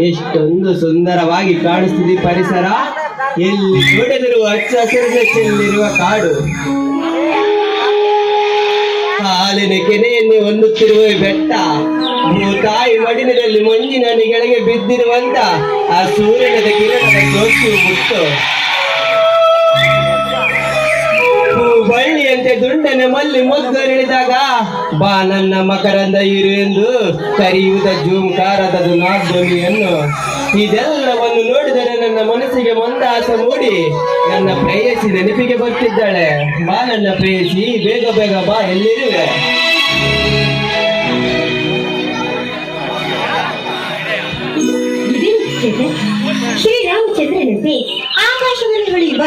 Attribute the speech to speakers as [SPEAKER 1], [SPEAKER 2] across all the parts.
[SPEAKER 1] ಎಷ್ಟೊಂದು ಸುಂದರವಾಗಿ ಕಾಣಿಸ್ತಿದೆ ಪರಿಸರ. ಎಲ್ಲಿ ನೋಡಿದಿರುವ ಹಚ್ಚ ಹಸಿರಿನ ಕಾಡು. ಹಾಲಿನ ಕೆನೆಯನ್ನೇ ಹೊಂದುತ್ತಿರುವ ಬೆಟ್ಟ ತಾಯಿ ಮಡಿಲಿನಲ್ಲಿ ಮಂಜಿನ ಕೆಳಗೆ ಬಿದ್ದಿರುವಂತ ಆ ಸೂರ್ಯನದ ಕಿರಣದ ಸೋಕಿಯು ಮುಟ್ಟು ಬಳ್ಳಿಯಂತೆ ದುಂಡನೆ ಮಲ್ಲಿ ಮೊಗ್ಗರಿಳಿದಾಗ, ಬಾ ನನ್ನ ಮಕರಂದ ಇರು ಎಂದು ಕರೆಯುವುದ ಜೂಂಕಾರದ ಧ್ವನಿಯನ್ನು ಇದೆಲ್ಲವನ್ನು ನೋಡಿದರೆ ನನ್ನ ಮನಸ್ಸಿಗೆ ಮಂದಾಸ ಮೂಡಿ, ನನ್ನ ಪ್ರೇಯಸಿ ನೆನಪಿಗೆ ಬರ್ತಿದ್ದಾಳೆ. ಬಾ ನನ್ನ ಪ್ರೇಯಸಿ, ಬೇಗ ಬೇಗ ಬಾ, ಎಲ್ಲಿರುವೆ?
[SPEAKER 2] ಶ್ರೀರಾಮಚಂದ್ರನಂತೆ ಆಕಾಶದಲ್ಲಿ ಹೊಳೆಯುವ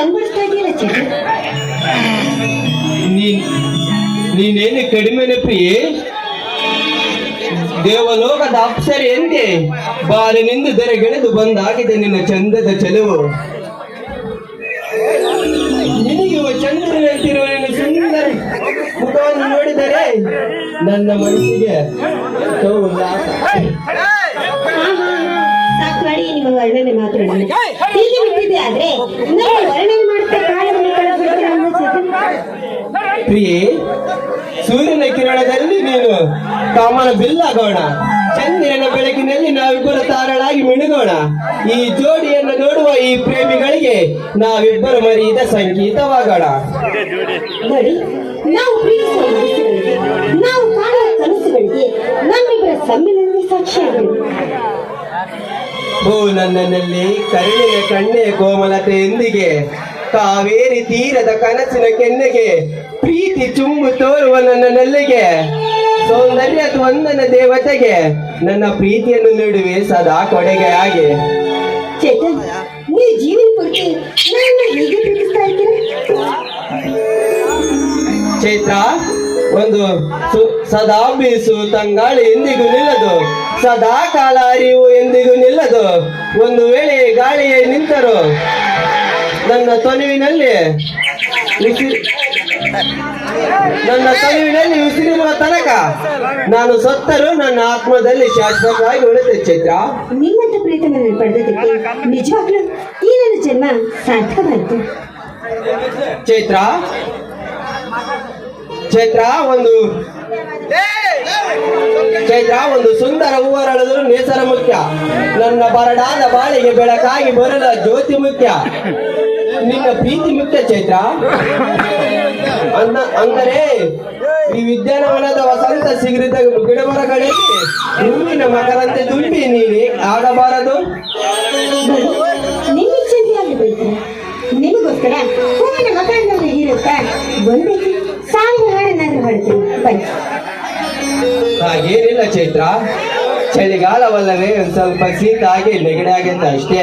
[SPEAKER 2] ಕಂಗೊಳಿಸ್ತಾ ಇದೆಯಲ್ಲ
[SPEAKER 1] ನೀನ್ ನೀನೇನು ಕಡಿಮೆ ಪ್ರಿಯೆ ದೇವಲೋಕದ ಅಪ್ಸರೆ ಎಂದೇ ಬಾಲಿನಿಂದ ದರೆಗೆಳೆದು ಬಂದಾಗಿದೆ ನಿನ್ನ ಚಂದದ ಚೆಲುವು ನಿನಗಿವ ಚಂದ್ರನಂತಿರುವ ನಿನ್ನ ಸುಂದರ ಮುಖವನ್ನು ನೋಡಿದರೆ ನನ್ನ ಮನಸ್ಸಿಗೆ ಎಷ್ಟೋ ಉಲ್ಲಾಸ.
[SPEAKER 2] ಸಾಕು ಮಾಡಿ ನಿಮ್ಮ ವರ್ಣನೆ ಮಾತ್ರ ನನ್ನ. ಹೀಗೆ ನಿಂತಿದೆ ಆದ್ರೆ ವರ್ಣನೆ ಮಾಡುತ್ತಾ ಕಾಲವನ್ನು ಕಳೆದುಬಿಡ್ತೀರಾ ಅಲ್ವಾ ಚೇತನ್
[SPEAKER 1] ಪ್ರಿಯೆ ಸೂರ್ಯನ ಕಿರಣದಲ್ಲಿ ನೀನು ಕಾಮನ ಬಿಲ್ಲಾಗೋಣ ಚಂದಿರನ ಬೆಳಕಿನಲ್ಲಿ ನಾವಿಬ್ಬರು ತಾರಳಾಗಿ ಮಿಣುಗೋಣ ಈ ಜೋಡಿಯನ್ನು ನೋಡುವ ಈ ಪ್ರೇಮಿಗಳಿಗೆ ನಾವಿಬ್ಬರು ಮರೀದ ಸಂಗೀತವಾಗೋಣ
[SPEAKER 2] ನಾವು ಪ್ರೀತಿಸುವ ನಾವು ಕಾಣುವ ಕನಸುಗಳಿಗೆ ನಮ್ಮಿಬ್ಬರ
[SPEAKER 1] ಹೂ ನನ್ನಲ್ಲಿ ಕರುಣಿನ ಕಣ್ಣೆ ಕೋಮಲತೆಯೊಂದಿಗೆ ಕಾವೇರಿ ತೀರದ ಕನಸಿನ ಕೆನ್ನೆಗೆ ಪ್ರೀತಿ ಚುಂಬು ತೋರುವ ನನ್ನ ನೆಲ್ಲಿಗೆ ಸೌಂದರ್ಯ ವಂದನ ದೇವತೆಗೆ ನನ್ನ ಪ್ರೀತಿಯನ್ನು ನೀಡುವೆ ಸದಾ ಕೊಡೆಗೆ ಆಗಿ.
[SPEAKER 2] ಚೇತನ್ ನೀವು ಜೀವನ ಪೂರ್ತಿ ನನ್ನ ಹೀಗೆ ಪ್ರೀತಿಸ್ತಾ ಇರ್ತೀರಾ
[SPEAKER 1] ಚೈತ್ರ ಒಂದು ಸದಾ ಬೀಸು ತಂಗಾಳಿ ಎಂದಿಗೂ ನಿಲ್ಲದು. ಸದಾ ಕಾಲ ಅರಿವು ಎಂದಿಗೂ ನಿಲ್ಲದು. ಒಂದು ವೇಳೆ ಗಾಳಿಯೇ ನಿಂತರು ನನ್ನ ತೊನುವಿನಲ್ಲಿ ಉಸಿ- ನನ್ನ ತೊಲುವಿನಲ್ಲಿ ಉಸಿರಿರುವ ತನಕ ನಾನು ಸತ್ತರೂ ನನ್ನ ಆತ್ಮದಲ್ಲಿ ಶಾಶ್ವತವಾಗಿ ಉಳಿತೆ ಚೈತ್ರ.
[SPEAKER 2] ನಿಮ್ಮಂತ ಪ್ರೀತಿಯನ್ನು ಪಡೆದದಕ್ಕೆ ನಿಜವಾಗ್ಲೂ ಈ ನನ್ನ ಜನ್ಮ ಸಾರ್ಥಕವಾಯಿತು.
[SPEAKER 1] ಚೈತ್ರ ಚೈತ್ರ ಒಂದು ಚೈತ್ರ ಒಂದು ಸುಂದರ ಹೂವರಳಲು ನೇಸರ ಮುಖ್ಯ. ನನ್ನ ಬರಡಾದ ಬಾಳಿಗೆ ಬೆಳಕಾಗಿ ಬರಲ ಜ್ಯೋತಿ ಮುಖ್ಯ. ನಿನ್ನ ಪ್ರೀತಿ ಮುಖ್ಯ ಚೈತ್ರ. ಅಂದ ಅಂದರೆ ಈ ವಿದ್ಯಾನವನದ ವಸಂತ ಸಿಗರಿದ ಗಿಡಮರಗಳಲ್ಲಿ ಹೂವಿನ ಮಕರಂತೆ ತುಂಬಿ ನೀನೆ
[SPEAKER 2] ಆಡಬಾರದು. ಚಿಂತೆಯಾಗಿ ಬೈತಾರೆ ನಿಮಗೋಸ್ಕರ ಹೂವಿನ ಮಕರಂದವನ್ನು ಹೀರುತ್ತಾ ಒಂದೇ ಬನ್ನಿ
[SPEAKER 1] ಹಾಗೇನಿಲ್ಲ ಚೈತ್ರ. ಚಳಿಗಾಲವಲ್ಲವೇ ಒಂದ್ ಸ್ವಲ್ಪ ಶೀತ ಆಗಿ ನೆಗಡಿ ಆಗೈತೆ ಅಷ್ಟೇ.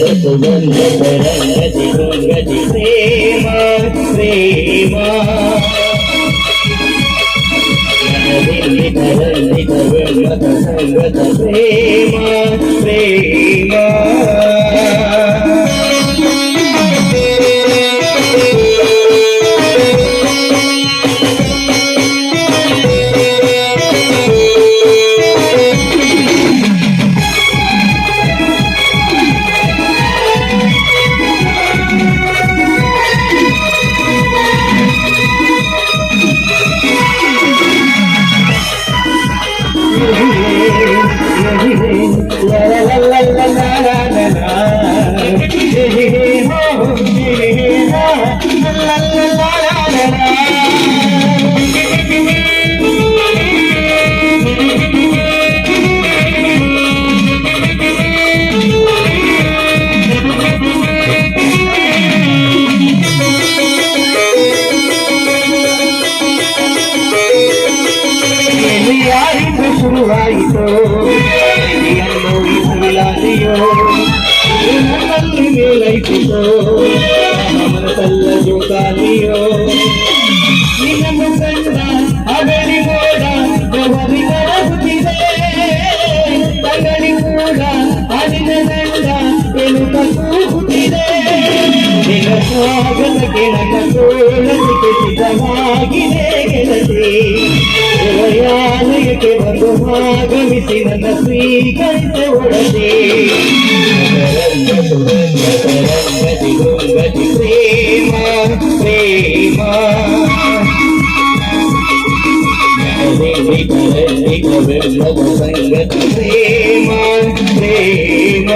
[SPEAKER 3] సుగంధ తరంగతి గంగతి ప్రేమ ప్రేమ తరంగిత సంగత ప్రేమ ప్రేమ ಯಾರಿಗೂ ಶುರುವಾಯಿತು ಅನುಭವಿಸಲಾರೆಯೋ ನನ್ನಲ್ಲಿ ಮೇಲೈತಿತೋ ಮನಸಲ್ಲದು ಕಾಲಿಯೋ ನಿನ್ನನ್ನು ಕಂಡ ಅಗಲಿ ಮೋಡ ಗೌರಿ ಕೊಡುತ್ತಿದೆ ತಗಲಿ ಕೂಡ ಅದಿನ ಕಂಡ ಎಲುಕ ಕೂಗುತ್ತಿದೆ ನಿನ್ನ ಸ್ವಾಗತ ಕೆಳಕ ಸೋಳಕ್ಕೆ ಸಿದ್ಧವಾಗಿದೆ ಗೆಳತಿ ಆಗಮಿಸಿದ ಸ್ವೀಕರಿಸೊಡದೆ ಪ್ರೇಮ ಪ್ರೇಮ ಸಂಗತಿ ಪ್ರೇಮ ಪ್ರೇಮ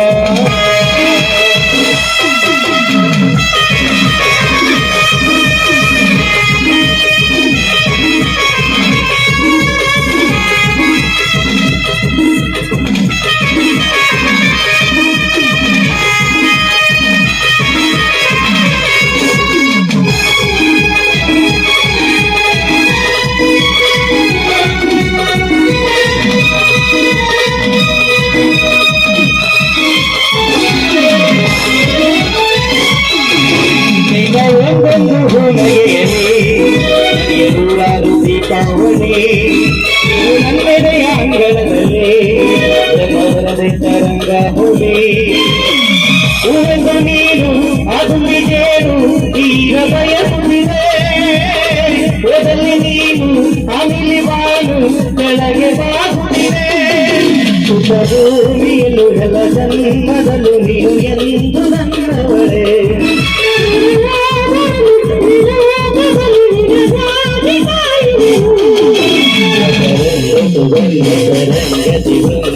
[SPEAKER 3] ಮೊದಲು ನೀನು ಹೆಲಸನ್ ಮೊದಲು ನೀನು ಎಂದು ನನ್ನವರೇ ಸುಗಂಧ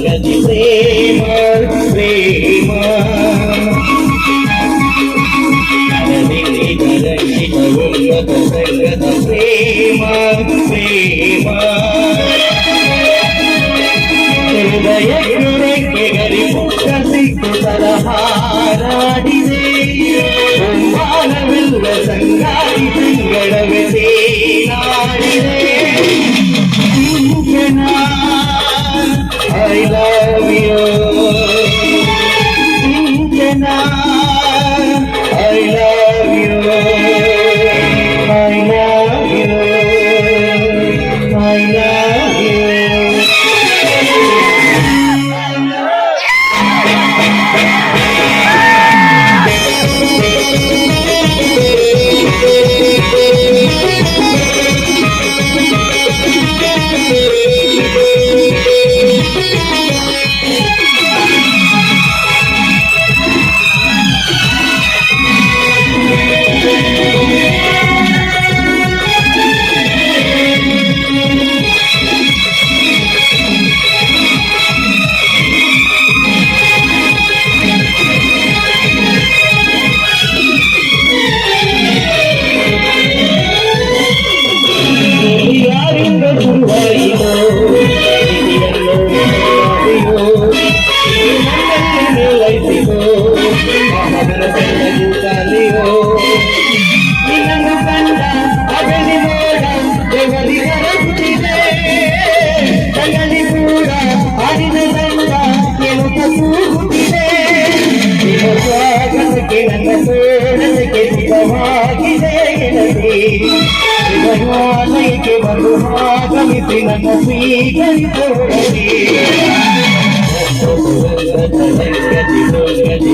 [SPEAKER 3] ಆಲಯಕ್ಕೆ ಬಂದು ಆಗಮಿಸಿ ನನ್ನ ಸ್ವೀಕರಿಸೋಡಿ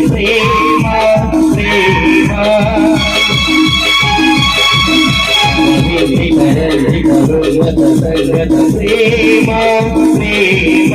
[SPEAKER 3] ಪ್ರೇಮ ಪ್ರೇಮ ಪ್ರೇಮ ಪ್ರೇಮ